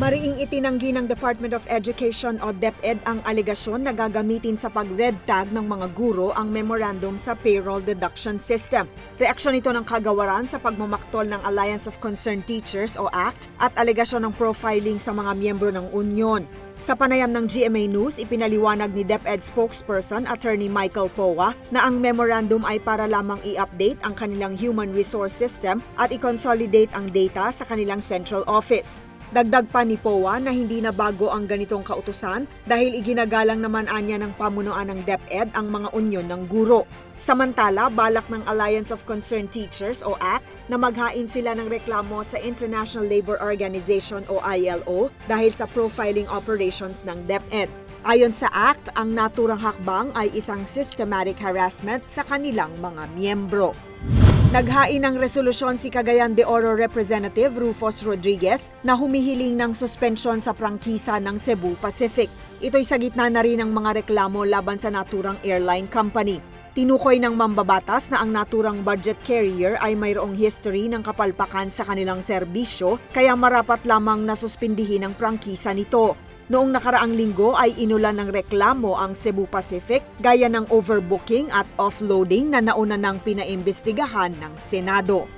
Mariing itinanggi ng Department of Education o DepEd ang aligasyon na gagamitin sa pag-red tag ng mga guro ang memorandum sa payroll deduction system. Reaksyon ito ng kagawaran sa pagmamaktol ng Alliance of Concerned Teachers o ACT at aligasyon ng profiling sa mga miyembro ng union. Sa panayam ng GMA News, ipinaliwanag ni DepEd spokesperson Attorney Michael Powa na ang memorandum ay para lamang i-update ang kanilang human resource system at i-consolidate ang data sa kanilang central office. Dagdag pa ni POA na hindi na bago ang ganitong kautusan dahil iginagalang naman anya ng pamunuan ng DepEd ang mga unyon ng guro. Samantala, balak ng Alliance of Concerned Teachers o ACT na maghain sila ng reklamo sa International Labor Organization o ILO dahil sa profiling operations ng DepEd. Ayon sa ACT, ang naturang hakbang ay isang systematic harassment sa kanilang mga miyembro. Naghain ng resolusyon si Cagayan de Oro Representative Rufus Rodriguez na humihiling ng suspensyon sa prangkisa ng Cebu Pacific. Ito'y sa gitna na rin ng mga reklamo laban sa naturang airline company. Tinukoy ng mambabatas na ang naturang budget carrier ay mayroong history ng kapalpakan sa kanilang serbisyo kaya marapat lamang na suspindihin ang prangkisa nito. Noong nakaraang linggo ay inulan ng reklamo ang Cebu Pacific gaya ng overbooking at offloading na nauna ng pinaimbestigahan ng Senado.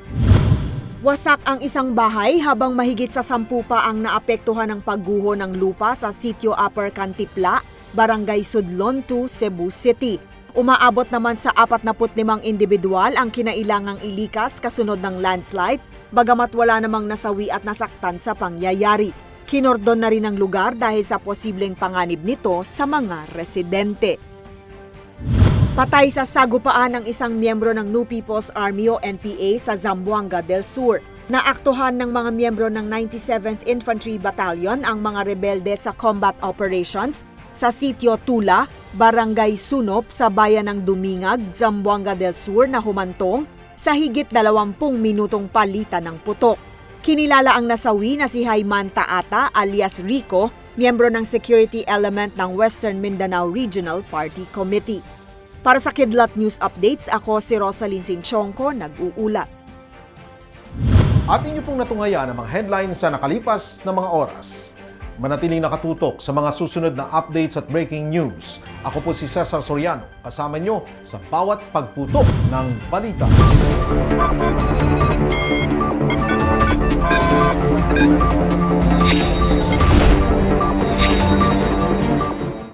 Wasak ang isang bahay habang mahigit sa sampu pa ang naapektuhan ng pagguho ng lupa sa sitio Upper Cantipla, Barangay Sudlon 2, Cebu City. Umaabot naman sa 45 individual ang kinailangang ilikas kasunod ng landslide, bagamat wala namang nasawi at nasaktan sa pangyayari. Kinordon na rin ang lugar dahil sa posibleng panganib nito sa mga residente. Patay sa sagupaan ng isang miyembro ng New People's Army o NPA sa Zamboanga del Sur. Naaktuhan ng mga miyembro ng 97th Infantry Battalion ang mga rebelde sa combat operations sa sitio Tula, Barangay Sunop sa bayan ng Dumingag, Zamboanga del Sur na humantong sa higit 20 minutong palitan ng putok. Kinilala ang nasawi na si Jaiman Taata alias Rico, miyembro ng security element ng Western Mindanao Regional Party Committee. Para sa Kidlat News Updates, ako si Rosalyn Sinchonko, nag-uulat. At inyo pong natungayan ang mga headlines sa nakalipas na mga oras. Manatiling nakatutok sa mga susunod na updates at breaking news. Ako po si Cesar Soriano, kasama nyo sa bawat pagputok ng balita. Thank you.